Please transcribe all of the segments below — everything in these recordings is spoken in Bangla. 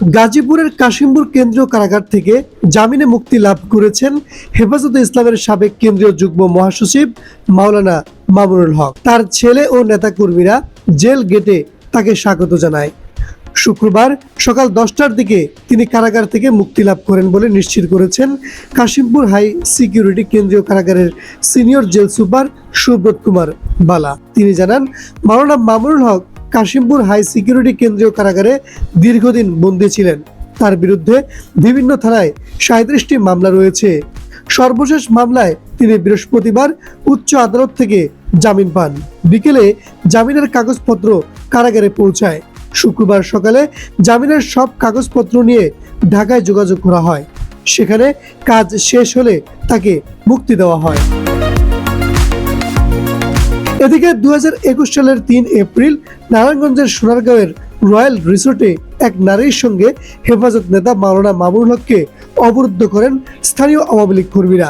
গাজীপুরের কাশিমপুর কেন্দ্রীয় কারাগার থেকে জামিনে মুক্তি লাভ করেছেন হেফাজতে ইসলামের সাবেক কেন্দ্রীয় যুগ্ম মহাসচিব মাওলানা মামুনুল হক। তার ছেলে ও নেতাকর্মীরা জেল গেটে তাকে স্বাগত জানায়। শুক্রবার সকাল দশটার দিকে তিনি কারাগার থেকে মুক্তি লাভ করেন বলে নিশ্চিত করেছেন কাশিমপুর হাই সিকিউরিটি কেন্দ্রীয় কারাগারের senior jail super Subrata Kumar Bala. তিনি জানান, মাওলানা মামুনুল হক কাশিমপুর হাই সিকিউরিটি কেন্দ্রীয় কারাগারে দীর্ঘদিন বন্দী ছিলেন। তার বিরুদ্ধে বিভিন্ন থানায় সাঁত্রিশটি মামলা রয়েছে। সর্বশেষ মামলায় তিনি বৃহস্পতিবার উচ্চ আদালত থেকে জামিন পান। বিকেলে জামিনের কাগজপত্র কারাগারে পৌঁছায়। শুক্রবার সকালে জামিনের সব কাগজপত্র নিয়ে ঢাকায় যোগাযোগ করা হয়। সেখানে কাজ শেষ হলে তাকে মুক্তি দেওয়া হয়। এদিকে দুই হাজার একুশ সালের তিন এপ্রিল নারায়ণগঞ্জের সোনারগাঁওয়ের রয়্যাল রিসোর্টে এক নারীর সঙ্গে হেফাজত নেতা মাওলানা মামুনুল হককে অবরুদ্ধ করেন স্থানীয় আওয়ামী লীগ কর্মীরা।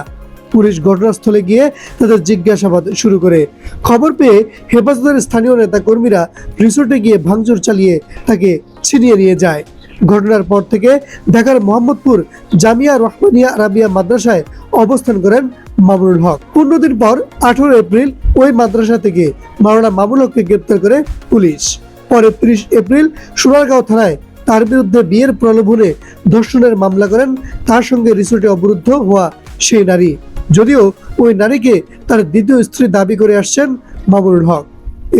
পুলিশ ঘটনাস্থলে গিয়ে তাদের জিজ্ঞাসাবাদ শুরু করে। খবর পেয়ে হেফাজতের স্থানীয় নেতা কর্মীরা রিসোর্টে গিয়ে ভাঙচুর চালিয়ে তাকে ছিনিয়ে নিয়ে যায়। ঘটনার পর থেকে ঢাকার মোহাম্মদপুর জামিয়া রহমানিয়া আরাবিয়া মাদ্রাসায় অবস্থান করেন মামুনুল হক। পনেরো দিন পর আঠারো এপ্রিল ওই মাদ্রাসা থেকে মাওলানা মামুনুল হককে গ্রেপ্তার করে পুলিশ। পরে ত্রিশ এপ্রিল সোনারগাঁও থানায় তার বিরুদ্ধে বিয়ের প্রলোভনে ধর্ষণের মামলা করেন, তার সঙ্গে রিসোর্টে অবরুদ্ধ হওয়া সেই নারী। যদিও ওই নারীকে তার দ্বিতীয় স্ত্রী দাবি করে আসছেন মামুনুল হক।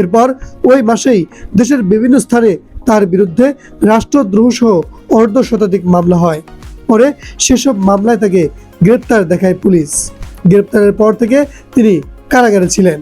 এরপর ওই মাসেই দেশের বিভিন্ন স্থানে তার বিরুদ্ধে রাষ্ট্রদ্রোহ সহ অর্ধ শতাধিক মামলা হয়। পরে সেসব মামলায় তাকে গ্রেপ্তার দেখায় পুলিশ। গ্রেপ্তারের পর থেকে তিনি কারাগারে ছিলেন।